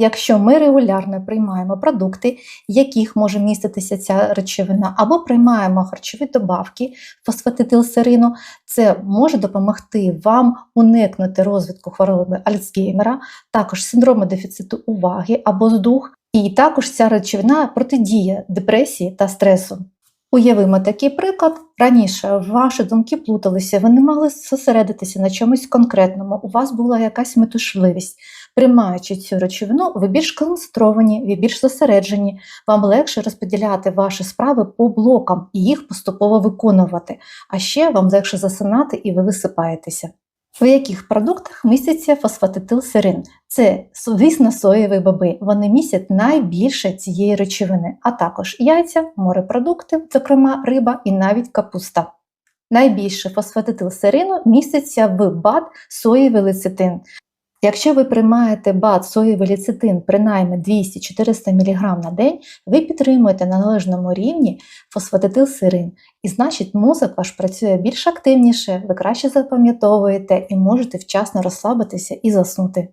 Якщо ми регулярно приймаємо продукти, в яких може міститися ця речовина, або приймаємо харчові добавки фосфатидилсерину, це може допомогти вам уникнути розвитку хвороби Альцгеймера, також синдрому дефіциту уваги або здух, і також ця речовина протидіє депресії та стресу. Уявимо такий приклад. Раніше ваші думки плуталися, ви не могли зосередитися на чомусь конкретному, у вас була якась метушливість. Приймаючи цю речовину, ви більш концентровані, ви більш зосереджені, вам легше розподіляти ваші справи по блокам і їх поступово виконувати. А ще вам легше засинати і ви висипаєтеся. В яких продуктах міститься фосфатитилсерин? Це, звісно, соєві боби. Вони містять найбільше цієї речовини, а також яйця, морепродукти, зокрема риба і навіть капуста. Найбільше фосфатитилсерину міститься в БАД соєвий лецитин. Якщо ви приймаєте БАД соєвий ліцитин принаймні 200-400 мг на день, ви підтримуєте на належному рівні фосфатитилсерин, і значить мозок ваш працює більш активніше, ви краще запам'ятовуєте і можете вчасно розслабитися і заснути.